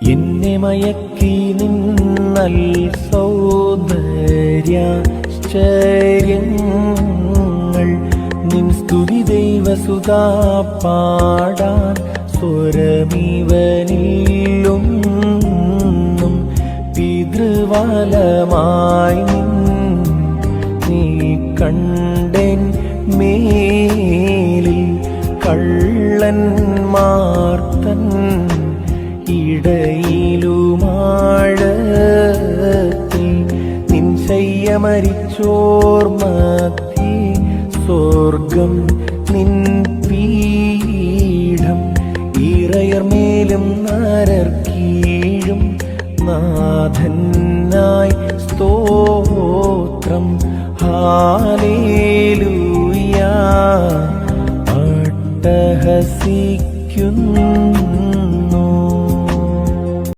എന്നെ മയക്കി നിന്നൽ സൗന്ദര്യാശ്ചര്യങ്ങൾ നിൻ സ്തുതി ദൈവസുതാ പാടാൻ സ്വരമിവനില്ലൊന്നും പിതൃവാലമായി നീ കണ്ടൻ ഇടയിലുമാഴത്തിൽ നിൻ ശയ്യമരിച്ചോർ മധ്യേ സ്വർഗം നിൻ പീഠം ഇറയർ മേലും നരർ കീഴും നാഥനായി സ്തോത്രം. ഹാലേലൂയ. അട്ടഹസിക്കുന്നു